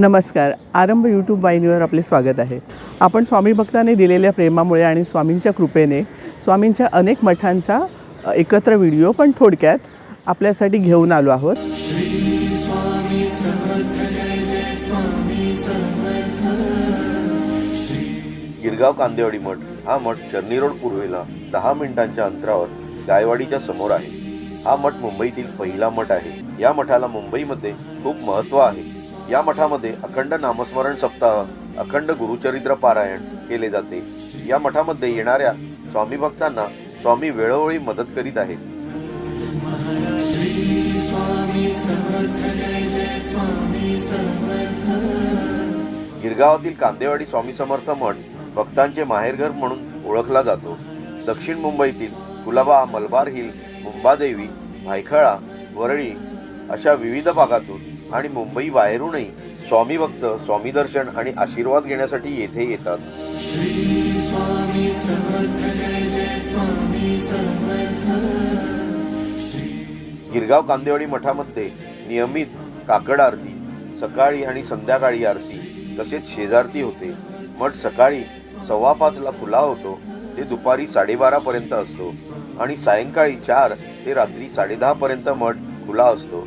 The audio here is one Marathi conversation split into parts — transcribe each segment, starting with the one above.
नमस्कार. आरंभ यूट्यूब वाहिनीवर आपले स्वागत आहे. आपण स्वामी भक्ताने दिलेल्या प्रेमामुळे आणि स्वामींच्या कृपेने स्वामींच्या अनेक मठांचा एकत्र व्हिडिओ पण थोडक्यात आपल्यासाठी घेऊन आलो आहोत. गिरगाव कांदेवाडी मठ हा मठ चर्नी रोड पूर्वेला दहा मिनिटांच्या अंतरावर गायवाडीच्या समोर आहे. हा मठ मुंबईतील पहिला मठ आहे. या मठाला मुंबईमध्ये खूप महत्त्व आहे. या मठामध्ये अखंड नामस्मरण सप्ताह अखंड गुरुचरित्र पारायण केले जाते. या मठामध्ये येणाऱ्या स्वामी भक्तांना स्वामी वेळोवेळी मदत करीत आहेत. गिरगावातील कांदेवाडी स्वामी समर्थ मठ भक्तांचे माहेरघर म्हणून ओळखला जातो. दक्षिण मुंबईतील कुलाबा मलबार हिल मुंबादेवी भायखळा वरळी अशा विविध भागातून आणि मुंबई बाहेरूनही स्वामी भक्त स्वामी दर्शन आणि आशीर्वाद घेण्यासाठी येथे येतात. गिरगाव कांदेवाडी मठामध्ये नियमित काकड आरती सकाळी आणि संध्याकाळी आरती तसेच शेजारती होते. मठ सकाळी सव्वा पाचला खुला होतो ते दुपारी साडेबारा पर्यंत असतो आणि सायंकाळी चार ते रात्री साडेदहा पर्यंत मठ खुला असतो.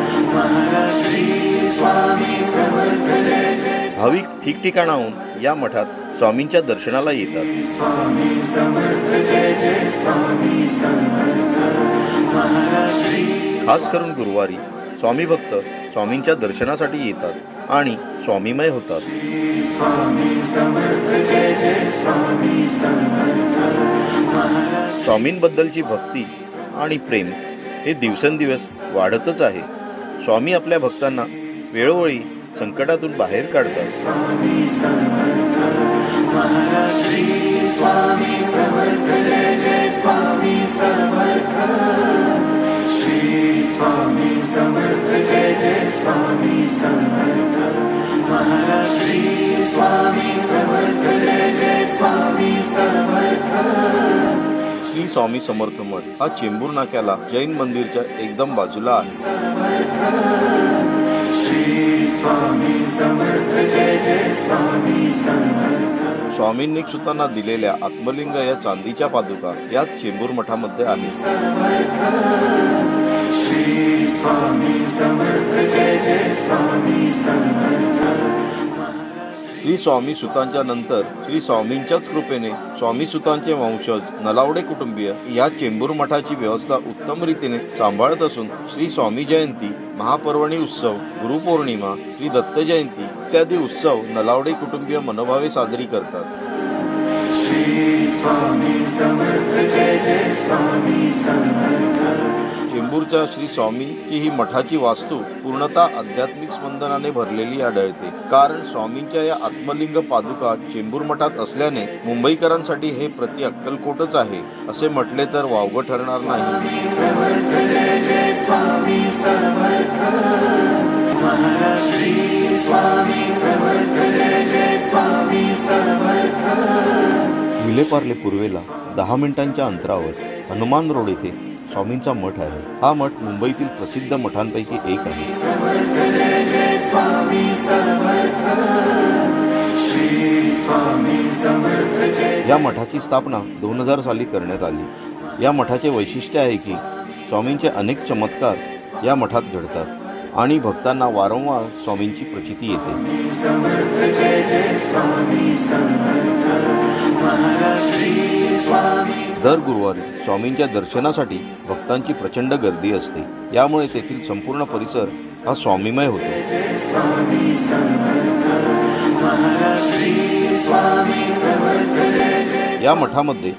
भाविक ठिकठिकाणाहून या मठात स्वामींच्या दर्शनाला येतात. खास करून गुरुवारी स्वामी भक्त स्वामींच्या दर्शनासाठी येतात आणि स्वामीमय होतात. स्वामींबद्दलची भक्ती आणि प्रेम हे दिवसेंदिवस वाढतच आहे. स्वामी आपल्या भक्तांना वेळोवेळी संकटातून बाहेर काढतात. स्वामी समर्थ जय जय स्वामी समर्थ महाराज श्री स्वामी समर्थ जय जय स्वामी समर्थ. स्वामी समर्थ मठ हा चेंबूर नाक्याला जैन मंदिरच्या एकदम बाजूला आहे. स्वामींनी सुतांना दिलेल्या आत्मलिंग या चांदीच्या पादुका याच चेंबूर मठामध्ये आहेत. श्री स्वामी सुतांच्या नंतर श्री स्वामींच्याच कृपेने स्वामी सुतांचे वंशज नलावडे कुटुंबीय या चेंबूर मठाची व्यवस्था उत्तम रीतीने सांभाळत असून श्री स्वामी जयंती महापर्वणी उत्सव गुरुपौर्णिमा श्री दत्त जयंती इत्यादी उत्सव नलावडे कुटुंबीय मनोभावे साजरी करतात. चेंबूरच्या श्री स्वामीची ही मठाची वास्तू पूर्णतः आध्यात्मिक स्पंदनाने भरलेली आढळते. कारण स्वामींच्या या आत्मलिंग पादुका चेंबूर मठात असल्याने मुंबईकरांसाठी हे प्रति अक्कलकोटच आहे असे म्हटले तर वावगं ठरणार नाही. विलेपार्ले पूर्वेला दहा मिनिटांच्या अंतरावर हनुमान रोड येथे स्वामींचा मठ आहे. हा मठ मुंबईतील प्रसिद्ध मठांपैकी एक आहे. या मठाची स्थापना दोन हजार साली करण्यात आली. या मठाचे वैशिष्ट्य आहे की स्वामींचे अनेक चमत्कार या मठात घडतात आणि भक्तांना वारंवार स्वामींची प्रचिती येते. दर गुरुवारी स्वामींच्या दर्शनासाठी भक्तांची प्रचंड गर्दी असते. यामुळे तेथील संपूर्ण परिसर हा स्वामीमय होतो. या मठामध्ये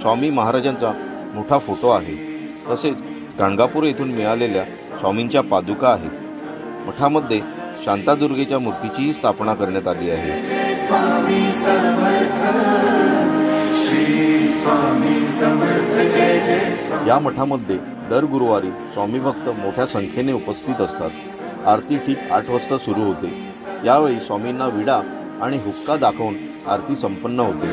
स्वामी महाराजांचा मोठा फोटो आहे. तसेच गाणगापूर येथून मिळालेल्या स्वामींच्या पादुका आहेत. मठामध्ये शांतादुर्गेच्या मूर्तीचीही स्थापना करण्यात आली आहे. या मठामध्ये दर गुरुवारी स्वामी भक्त मोठ्या संख्येने उपस्थित असतात. आरती ठीक आठ वाजता सुरू होते. यावेळी स्वामींना विडा आणि हुक्का दाखवून आरती संपन्न होते.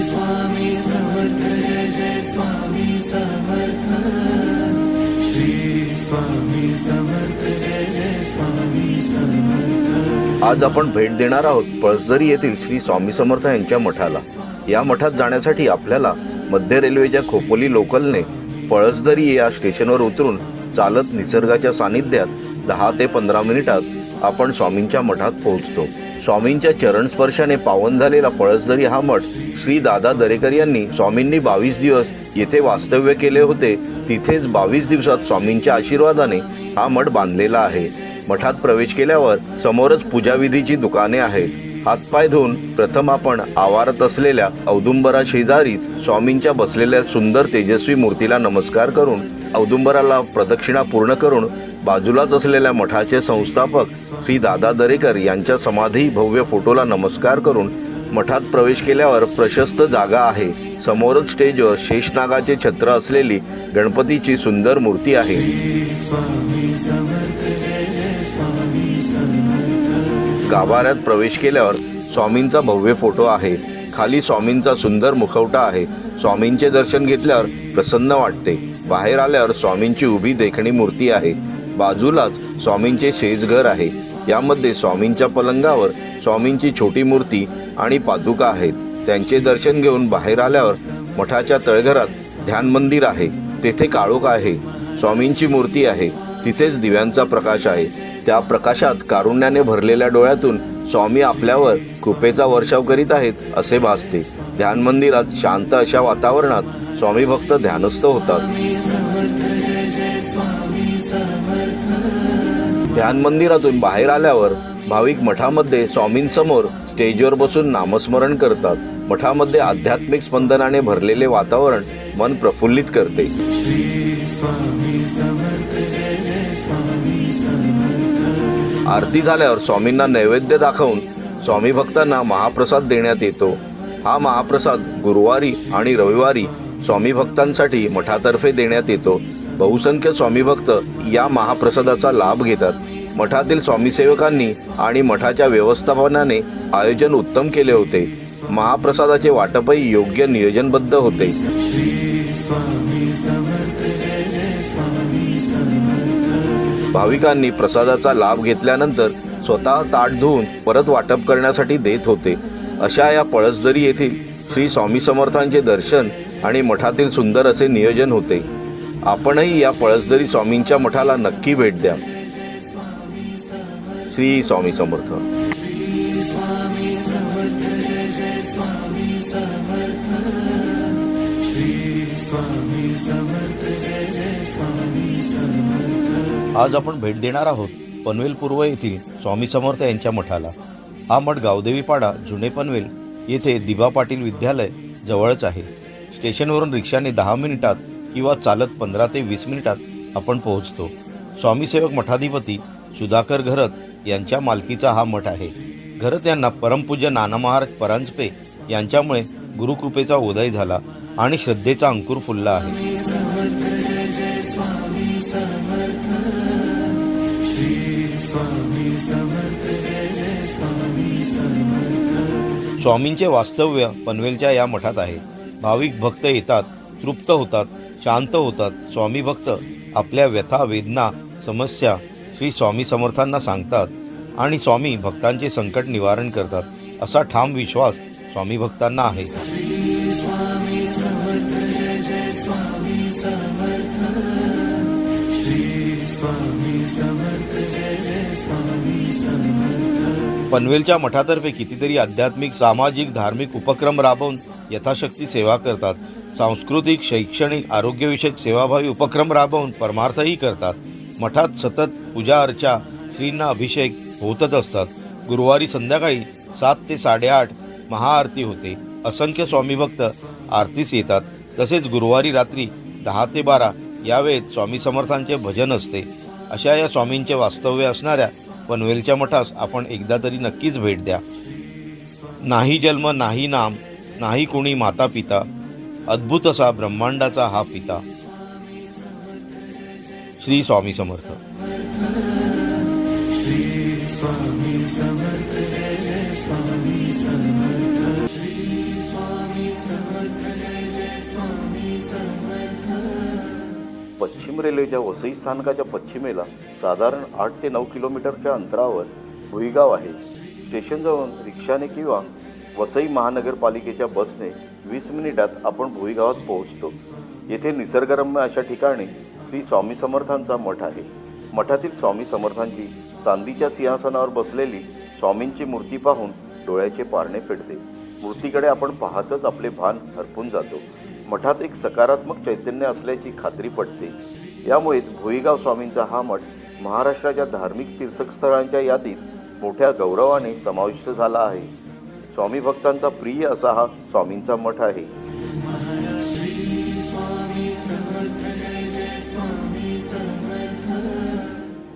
स्वामी समर्थ जय जय स्वामी समर्थ. स्वामी समर्थ जय जय स्वामी समर्थ. आज आपण भेट देणार आहोत पळसदरी येथील श्री स्वामी समर्थ यांच्या मठाला. या मठात जाण्यासाठी आपल्याला मध्य रेल्वेच्या खोपोली लोकलने पळसदरी या स्टेशनवर उतरून चालत निसर्गाच्या सानिध्यात दहा ते पंधरा मिनिटात आपण स्वामींच्या मठात पोहोचतो. स्वामींच्या चरणस्पर्शाने पावन झालेला पळसदरी हा मठ श्री दादा दरेकर यांनी स्वामींनी बावीस दिवस येथे वास्तव्य केले होते तिथेच बावीस दिवसात स्वामींच्या आशीर्वादाने हा मठ बांधलेला आहे. मठात प्रवेश केल्यावर समोरच पूजाविधीची दुकाने आहेत. हातपाय धुवून प्रथम आपण आवारात असलेल्या औदुंबरा शेजारीच स्वामींच्या बसलेल्या सुंदर तेजस्वी मूर्तीला नमस्कार करून औदुंबराला प्रदक्षिणा पूर्ण करून बाजूलाच असलेल्या मठाचे संस्थापक श्री दादा दरेकर यांच्या समाधी भव्य फोटोला नमस्कार करून मठात प्रवेश केल्यावर प्रशस्त जागा आहे. समोरच स्टेजवर शेषनागाचे छत्र असलेली गणपतीची सुंदर मूर्ती आहे. गाभाऱ्यात प्रवेश केल्यावर स्वामींचा भव्य फोटो आहे. खाली स्वामींचा सुंदर मुखवटा आहे. स्वामींचे दर्शन घेतल्यावर प्रसन्न वाटते. बाहेर आल्यावर स्वामींची उभी देखणी मूर्ती आहे. बाजूलाच स्वामींचे शेजघर आहे. यामध्ये स्वामींच्या पलंगावर स्वामींची छोटी मूर्ती आणि पादुका आहेत. त्यांचे दर्शन घेऊन बाहेर आल्यावर मठाच्या तळघरात ध्यान मंदिर आहे. तेथे काळोख आहे. स्वामींची मूर्ती आहे. तिथेच दिव्यांचा प्रकाश आहे. त्या प्रकाशात कारुण्याने भरलेल्या डोळ्यातून स्वामी आपल्यावर कृपेचा वर्षाव करीत आहेत असे भासते. ध्यान मंदिरात शांत अशा वातावरणात स्वामी भक्त ध्यानस्थ होतात. ध्यान मंदिरातून बाहेर आल्यावर भाविक मठामध्ये स्वामींसमोर स्टेजवर बसून नामस्मरण करतात. मठामध्ये आध्यात्मिक स्पंदनाने भरलेले वातावरण मन प्रफुल्लित करते. आरती झाल्यावर स्वामींना नैवेद्य दाखवून स्वामी भक्तांना महाप्रसाद देण्यात येतो. हा महाप्रसाद गुरुवारी आणि रविवारी स्वामी भक्तांसाठी मठातर्फे देण्यात येतो. बहुसंख्य स्वामी भक्त या महाप्रसादाचा लाभ घेतात. मठातील स्वामीसेवकांनी आणि मठाच्या व्यवस्थापनाने आयोजन उत्तम केले होते. महाप्रसादाचे वाटपही योग्य नियोजनबद्ध होते. भाविकांनी प्रसादाचा लाभ घेतल्यानंतर स्वतः ताट धुवून परत वाटप करण्यासाठी देत होते. अशा या पळसदरी येथील श्री स्वामी समर्थांचे दर्शन आणि मठातील सुंदर असे नियोजन होते. आपणही या पळसदरी स्वामींच्या मठाला नक्की भेट द्या. श्री स्वामी समर्थ. आज आपण भेट देणार आहोत पनवेल पूर्व येथील स्वामी समर्थ यांच्या मठाला. हा मठ गावदेवीपाडा जुने पनवेल येथे दिबा पाटील विद्यालय जवळच आहे. स्टेशनवरून रिक्षाने दहा मिनिटात किंवा चालत पंधरा ते वीस मिनिटात आपण पोहोचतो. स्वामीसेवक मठाधिपती सुधाकर घरत यांच्या मालकीचा हा मठ आहे. घरत यांना परमपूज्य नानामहाराज परांजपे यांच्यामुळे गुरुकृपेचा उदय झाला आणि श्रद्धेचा अंकुर फुलला आहे. स्वामींचे वास्तव्य पनवेलच्या या मठात आहे. भाविक भक्त येतात तृप्त होतात शांत होतात. स्वामी भक्त आपल्या व्यथा वेदना समस्या श्री स्वामी समर्थांना सांगतात आणि स्वामी भक्तांचे संकट निवारण करतात. असा ठाम विश्वास स्वामी भक्तांना आहे. पनवेलच्या मठातर्फे कितीतरी आध्यात्मिक सामाजिक धार्मिक उपक्रम राबवून यथाशक्ती सेवा करतात. सांस्कृतिक शैक्षणिक आरोग्यविषयक सेवाभावी उपक्रम राबवून परमार्थही करतात. मठात सतत पूजा अर्चा श्रींना अभिषेक होतच असतात. गुरुवारी संध्याकाळी सात ते साडेआठ महाआरती होते. असंख्य स्वामी भक्त आरतीस येतात. तसेच गुरुवारी रात्री दहा ते बारा या वेळेत स्वामी समर्थांचे भजन असते. अशा या स्वामींचे वास्तव्य असणाऱ्या पनवेलच्या मठास आपण एकदा तरी नक्कीच भेट द्या. नाही जन्म नाही नाम नाही कोणी माता पिता अद्भुत असा ब्रह्मांडाचा हा पिता. श्री स्वामी समर्थ. पश्चिम रेल्वेच्या वसई स्थानकाच्या पश्चिमेला साधारण आठ ते नऊ किलोमीटरच्या अंतरावर भुईगाव आहे. स्टेशनजवळून रिक्षाने किंवा वसई महानगरपालिकेच्या बसने वीस मिनिटात आपण भुईगावात पोहोचतो. येथे निसर्गरम्य अशा ठिकाणी श्री स्वामी समर्थांचा मठ आहे. मठातील स्वामी समर्थांची चांदीच्या सिंहासनावर बसलेली स्वामींची मूर्ती पाहून डोळ्याचे पारणे फेडते. मूर्तीकडे आपण पाहतच आपले भान हरपून जातो. मठात एक सकारात्मक चैतन्य असल्याची खात्री पटते. यामुळेच भोईगाव स्वामींचा हा मठ महाराष्ट्राच्या धार्मिक तीर्थस्थळांच्या यादीत मोठ्या गौरवाने समाविष्ट झाला आहे. स्वामी भक्तांचा प्रिय असा हा स्वामींचा मठ आहे.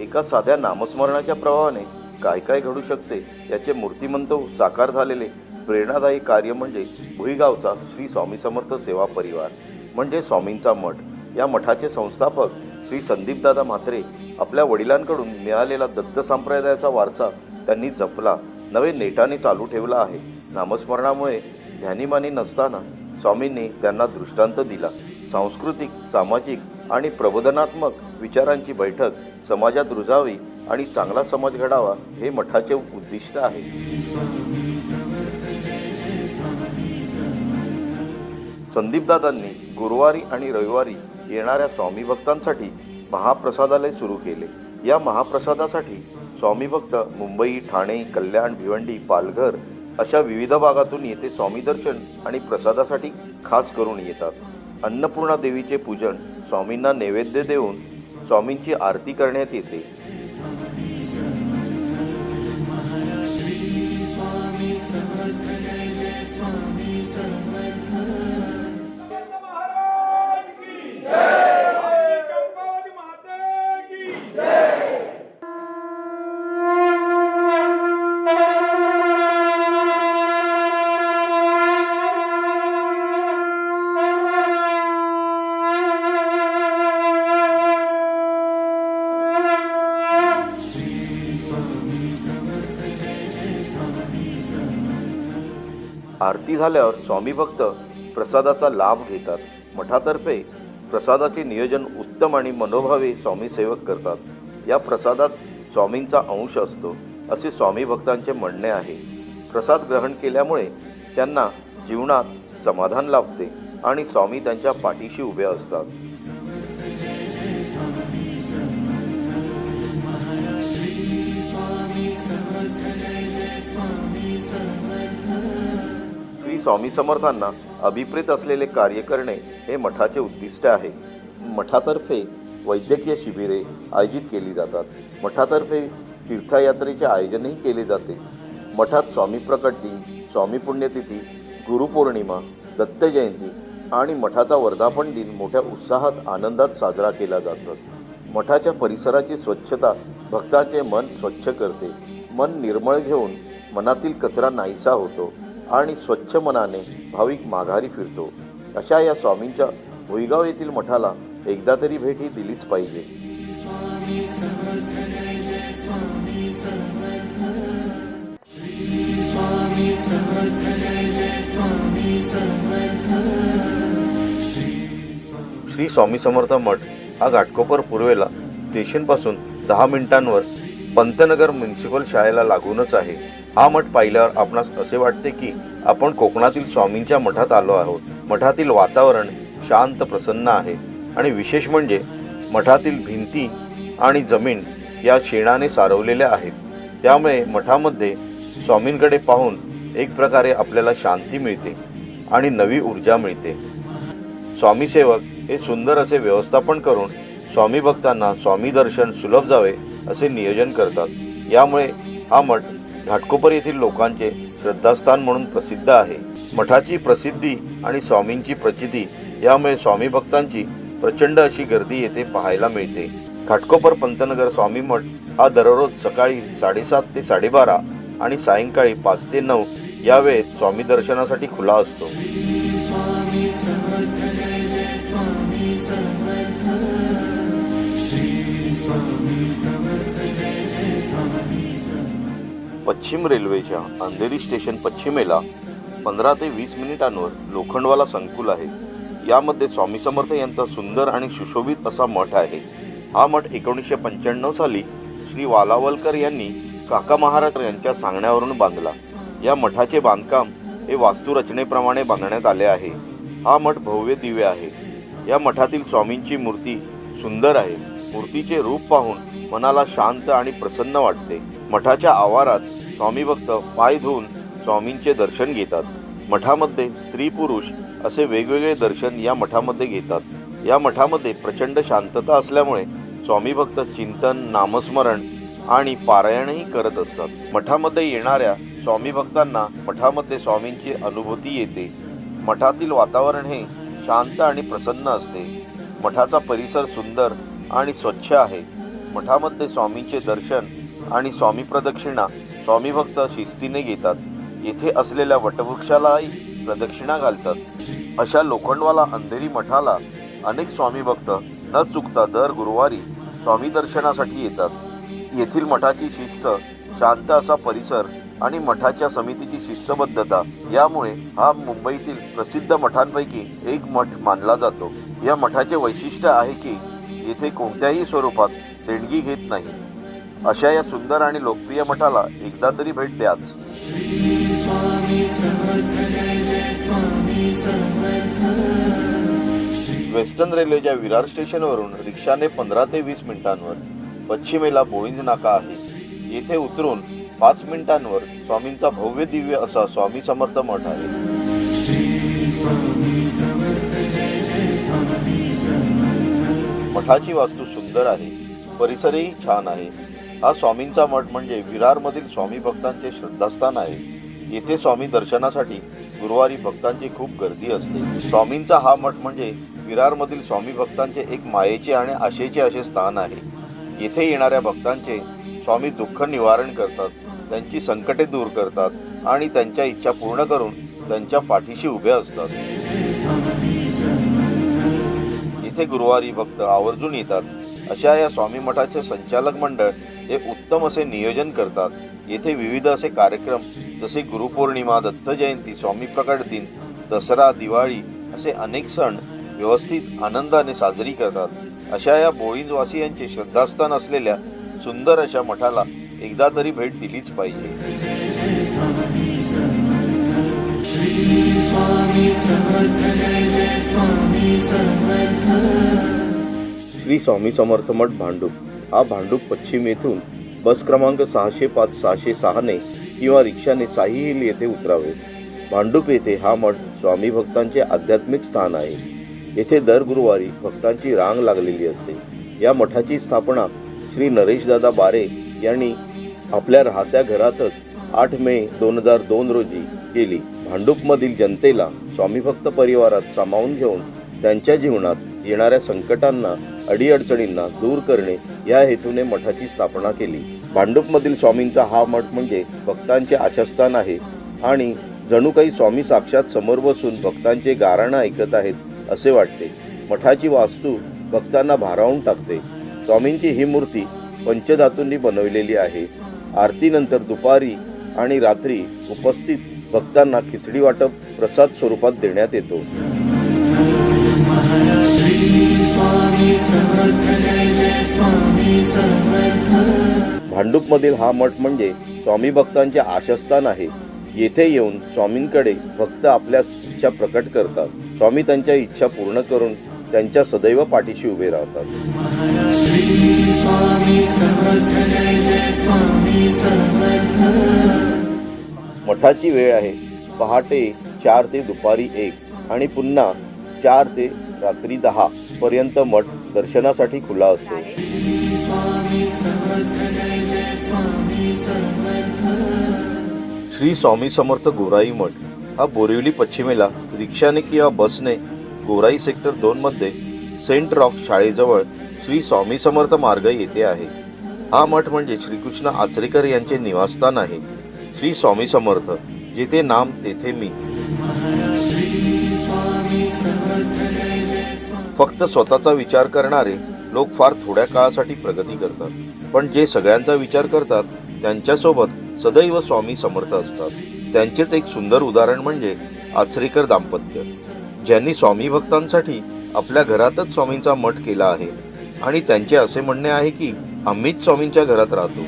एका साध्या नामस्मरणाच्या प्रभावाने काय काय घडू शकते याचे मूर्तिमंत साकार झालेले प्रेरणादायी कार्य म्हणजे भुईगावचा श्री स्वामी समर्थ सेवा परिवार म्हणजे स्वामींचा मठ. या मठाचे संस्थापक श्री संदीपदादा म्हात्रे आपल्या वडिलांकडून मिळालेला दत्त संप्रदायाचा वारसा त्यांनी जपला. नवे नेटाने चालू ठेवला आहे. नामस्मरणामुळे ध्यानीमानी नसताना स्वामींनी त्यांना दृष्टांत दिला. सांस्कृतिक सामाजिक आणि प्रबोधनात्मक विचारांची बैठक समाजात रुजावी आणि चांगला समाज घडावा हे मठाचे उद्दिष्ट आहे. संदीपदादांनी गुरुवारी आणि रविवारी येणाऱ्या स्वामी भक्तांसाठी महाप्रसादालय सुरू केले. या महाप्रसादासाठी स्वामी भक्त मुंबई ठाणे कल्याण भिवंडी पालघर अशा विविध भागातून येथे स्वामी दर्शन आणि प्रसादासाठी खास करून येतात. अन्नपूर्णा देवीचे पूजन स्वामींना नैवेद्य देऊन स्वामींची आरती करण्यात येते. आरती झाल्यावर स्वामी भक्त प्रसादाचा लाभ घेतात. मठातर्फे प्रसादाचे नियोजन उत्तम आणि मनोभावे स्वामी सेवक करतात. या प्रसादात स्वामींचा अंश असतो असे स्वामी भक्तांचे म्हणणे आहे. प्रसाद ग्रहण केल्यामुळे त्यांना जीवनात समाधान लाभते आणि स्वामी त्यांच्या पाठीशी उभे असतात. स्वामी समर्थांना अभिप्रेत असलेले कार्य करणे हे मठाचे उद्दिष्ट आहे. मठातर्फे वैद्यकीय शिबिरे आयोजित केली जातात. मठातर्फे तीर्थयात्रेचे आयोजनही केले जाते. मठात स्वामी प्रकट दिन स्वामी पुण्यतिथी गुरुपौर्णिमा दत्तजयंती आणि मठाचा वर्धापन दिन मोठ्या उत्साहात आनंदात साजरा केला जातो. मठाच्या परिसराची स्वच्छता भक्ताचे मन स्वच्छ करते. मन निर्मळ घेऊन मनातील कचरा नाहीसा होतो. आणि स्वच्छ मनाने भाविक माघारी फिरतो. अशा या स्वामींच्या भुईगाव येथील मठाला एकदा तरी भेट ही दिलीच पाहिजे. श्री स्वामी समर्थ मठ हा घाटकोपर पूर्वेला स्टेशनपासून दहा मिनिटांवर पंतनगर म्युन्सिपल शाळेला लागूनच आहे. हा मठ पाहिल्यावर आपणास असे वाटते की आपण कोकणातील स्वामींच्या मठात आलो आहोत. मठातील वातावरण शांत प्रसन्न आहे. आणि विशेष म्हणजे मठातील भिंती आणि जमीन या शेणाने सारवलेल्या आहेत. त्यामुळे मठामध्ये स्वामींकडे पाहून एक प्रकारे आपल्याला शांती मिळते आणि नवी ऊर्जा मिळते. स्वामी सेवक हे सुंदर असे व्यवस्थापन करून स्वामी भक्तांना स्वामी दर्शन सुलभ जावे असे नियोजन करतात. यामुळे हा मठ घाटकोपर येथील लोकांचे श्रद्धास्थान म्हणून प्रसिद्ध आहे. मठाची प्रसिद्धी आणि स्वामींची प्रचिती यामुळे स्वामी भक्तांची प्रचंड अशी गर्दी येथे पाहायला मिळते. घाटकोपर पंतनगर स्वामी मठ हा दररोज सकाळी साडेसात ते साडेबारा आणि सायंकाळी पाच ते नऊ या वेळेत स्वामी दर्शनासाठी खुला असतो. स्वामी. पश्चिम रेल्वेच्या अंधेरी स्टेशन पश्चिमेला पंधरा ते वीस मिनिटांवर लोखंडवाला संकुल आहे. यामध्ये स्वामी समर्थ यांचा सुंदर आणि सुशोभित असा मठ आहे. हा मठ एकोणीसशे पंच्याण्णव साली श्री वालावलकर यांनी काका महाराज यांच्या सांगण्यावरून बांधला. या मठाचे बांधकाम हे वास्तुरचनेप्रमाणे बांधण्यात आले आहे. हा मठ भव्य दिव्य आहे. या मठातील स्वामींची मूर्ती सुंदर आहे. मूर्तीचे रूप पाहून मनाला शांत आणि प्रसन्न वाटते. मठाच्या आवारात स्वामी भक्त पाय धुवून स्वामींचे दर्शन घेतात. मठामध्ये स्त्री पुरुष असे वेगवेगळे दर्शन या मठामध्ये घेतात. या मठामध्ये प्रचंड शांतता असल्यामुळे स्वामी भक्त चिंतन नामस्मरण आणि पारायणही करत असतात. मठामध्ये येणाऱ्या स्वामी भक्तांना मठामध्ये स्वामींची अनुभूती येते. मठातील वातावरण हे शांत आणि प्रसन्न असते. मठाचा परिसर सुंदर आणि स्वच्छ आहे. मठामध्ये स्वामींचे दर्शन आणि स्वामी प्रदक्षिणा स्वामी भक्त शिस्तीने घेतात. येथे असलेल्या वटवृक्षालाही प्रदक्षिणा घालतात. अशा लोखंडवाला अंधेरी मठाला अनेक स्वामी भक्त न चुकता दर गुरुवारी स्वामी दर्शनासाठी येतात. येथील मठाची शिस्त शांत असा परिसर आणि मठाच्या समितीची शिस्तबद्धता यामुळे हा मुंबईतील प्रसिद्ध मठांपैकी एक मठ मानला जातो. या मठाचे वैशिष्ट्य आहे की येथे कोणत्याही स्वरूपात देणगी घेत नाही. अशा या सुंदर आणि लोकप्रिय मठाला एकदा तरी भेट द्याच. वेस्टर्न रेल्वेच्या विरार स्टेशनवरून रिक्षाने पंधरा ते वीस मिनिटांवर पश्चिमेला बोळिंज नाका आहे. येथे उतरून पाच मिनिटांवर स्वामींचा भव्य दिव्य असा स्वामी समर्थ मठ आहे. मठाची वास्तू सुंदर आहे. परिसरही छान आहे. हा स्वामींचा मठ म्हणजे विरारमधील स्वामी भक्तांचे श्रद्धास्थान आहे. येथे स्वामी दर्शनासाठी गुरुवारी भक्तांची खूप गर्दी असते. स्वामींचा हा मठ म्हणजे विरारमधील स्वामी भक्तांचे एक मायेचे आणि आशेचे असे स्थान आहे. येथे येणाऱ्या भक्तांचे स्वामी दुःख निवारण करतात त्यांची संकटे दूर करतात आणि त्यांच्या इच्छा पूर्ण करून त्यांच्या पाठीशी उभे असतात. इथे गुरुवारी भक्त आवर्जून येतात. अशा या स्वामी मठाचे संचालक मंडळ हे उत्तम असे नियोजन करतात. येथे विविध असे कार्यक्रम जसे गुरुपौर्णिमा दत्त जयंती स्वामी प्रकट दिन दसरा दिवाळी असे अनेक सण व्यवस्थित आनंदाने साजरी करतात. अशा या बोळींजवासियांचे श्रद्धास्थान असलेल्या सुंदर अशा मठाला एकदा तरी भेट दिलीच पाहिजे. श्री स्वामी समर्थ मठ भांडूप. हा भांडूप पश्चिम येथून बस क्रमांक सहाशे पाच सहाशे सहाने किंवा रिक्षाने साई हिल येथे उतरावे. भांडूप येथे हा मठ स्वामी भक्तांचे आध्यात्मिक स्थान आहे. येथे दर गुरुवारी भक्तांची रांग लागलेली असते. या मठाची स्थापना श्री नरेशदादा बारे यांनी आपल्या राहत्या घरातच आठ मे दोन हजार दोन रोजी केली. भांडूपमधील जनतेला स्वामीभक्त परिवारात सामावून घेऊन त्यांच्या जीवनात येणाऱ्या संकटांना अडीअडचणींना दूर करणे या हेतूने मठाची स्थापना केली. भांडूपमधील स्वामींचा हा मठ म्हणजे भक्तांचे आशास्थान आहे. आणि जणू काही स्वामी साक्षात समोर बसून भक्तांचे गाराणं ऐकत आहेत असे वाटते. मठाची वास्तू भक्तांना भारावून टाकते. स्वामींची ही मूर्ती पंचधातूंनी बनवलेली आहे. आरतीनंतर दुपारी आणि रात्री उपस्थित भक्तांना खिचडी वाटप प्रसाद स्वरूपात देण्यात येतो. भांडूपमधील हा मठ म्हणजे स्वामी भक्तांचे आशास्थान आहे. येथे येऊन स्वामींकडे भक्त आपल्या इच्छा प्रकट करतात. स्वामी त्यांच्या इच्छा पूर्ण करून त्यांच्या सदैव पाठीशी उभे राहतात. मठाची वेळ आहे पहाटे चार ते दुपारी एक आणि पुन्हा चार ते रात्री दहा पर्यंत मठ दर्शनासाठी खुला असतो. श्री स्वामी समर्थ गोराई मठ हा बोरिवली पश्चिमेला रिक्षाने किंवा बसने गोराई सेक्टर दोन मध्ये सेंट रॉक शाळेजवळ श्री स्वामी समर्थ मार्ग येथे आहे. हा मठ म्हणजे श्रीकृष्ण आचरेकर यांचे निवासस्थान आहे. श्री स्वामी समर्थ जिथे नाम तेथे मी. फक्त स्वतःचा विचार करणारे लोक फार थोड्या काळासाठी प्रगती करतात. पण जे सगळ्यांचा विचार करतात त्यांच्यासोबत सदैव स्वामी समर्थ असतात. त्यांचेच एक सुंदर उदाहरण म्हणजे आचरेकर दाम्पत्य ज्यांनी स्वामी भक्तांसाठी आपल्या घरातच स्वामींचा मठ केला आहे. आणि त्यांचे असे म्हणणे आहे की आम्हीच स्वामींच्या घरात राहतो.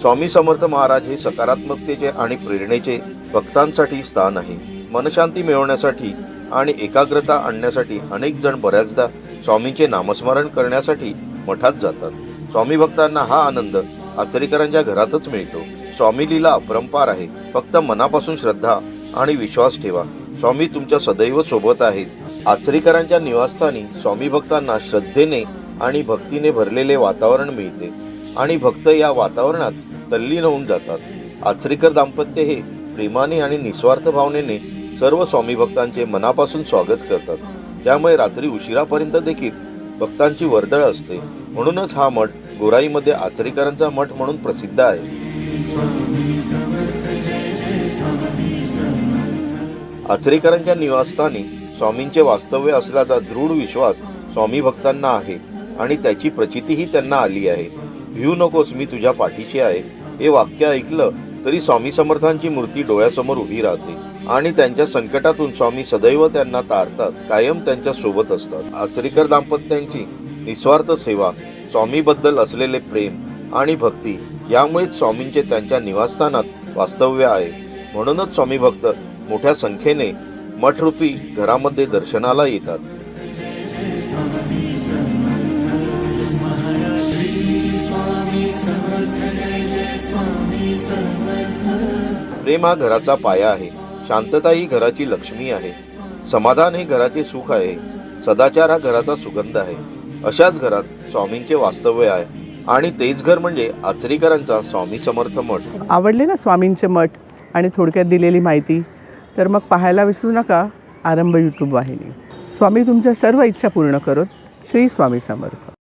स्वामी समर्थ महाराज हे सकारात्मकतेचे आणि प्रेरणेचे भक्तांसाठी स्थान आहे. मनशांती मिळवण्यासाठी आणि एकाग्रता आणण्यासाठी अनेक जण बऱ्याचदा स्वामींचे नामस्मरण करण्यासाठी मठात जातात. स्वामी भक्तांना हा आनंद आचरेकरांच्या घरातच मिळतो. स्वामी लीला अपरंपार आहे. फक्त मनापासून श्रद्धा आणि विश्वास ठेवा. स्वामी तुमच्या सदैव सोबत आहेत. आचरेकरांच्या निवासस्थानी स्वामी भक्तांना श्रद्धेने आणि भक्तीने भरलेले वातावरण मिळते. आणि भक्त या वातावरणात तल्लीन होऊन जातात. आचरेकर दाम्पत्य हे प्रेमाने आणि निस्वार्थ भावनेने सर्व स्वामी भक्तांचे मनापासून स्वागत करतात. त्यामुळे रात्री उशिरापर्यंत देखील भक्तांची वर्दळ असते. म्हणूनच हा मठ गोराईमध्ये आचरेकरांचा मठ म्हणून प्रसिद्ध आहे. आचरेकरांच्या निवासस्थानी स्वामींचे वास्तव्य असल्याचा दृढ विश्वास स्वामी भक्तांना आहे आणि त्याची प्रचितीही त्यांना आली आहे. भिऊ नकोस मी तुझ्या पाठीशी आहे. हे वाक्य ऐकलं तरी स्वामी समर्थांची मूर्ती डोळ्यासमोर उभी राहते. आणि त्यांच्या संकटातून स्वामी सदैव त्यांना तारतात कायम त्यांच्यासोबत असतात. आचरीकर दाम्पत्यांची निस्वार्थ सेवा स्वामीबद्दल असलेले प्रेम आणि भक्ती यामुळेच स्वामींचे त्यांच्या निवासस्थानात वास्तव्य आहे. म्हणूनच स्वामी भक्त मोठ्या संख्येने मठरूपी घरामध्ये दर्शनाला येतात. प्रेम हा घराचा पाया आहे. शांतता ही घराची लक्ष्मी आहे. समाधान हे घराचे सुख आहे. सदाचार हा घराचा सुगंध आहे. अशाच घरात स्वामींचे वास्तव्य आहे. आणि तेच घर म्हणजे आचरीकरांचा स्वामी समर्थ मठ. आवडले ना स्वामींचे मठ आणि थोडक्यात दिलेली माहिती? तर मग पाहायला विसरू नका. आरंभ यूट्यूब वाहिनी. स्वामी तुमच्या सर्व इच्छा पूर्ण करोत. श्री स्वामी समर्थ.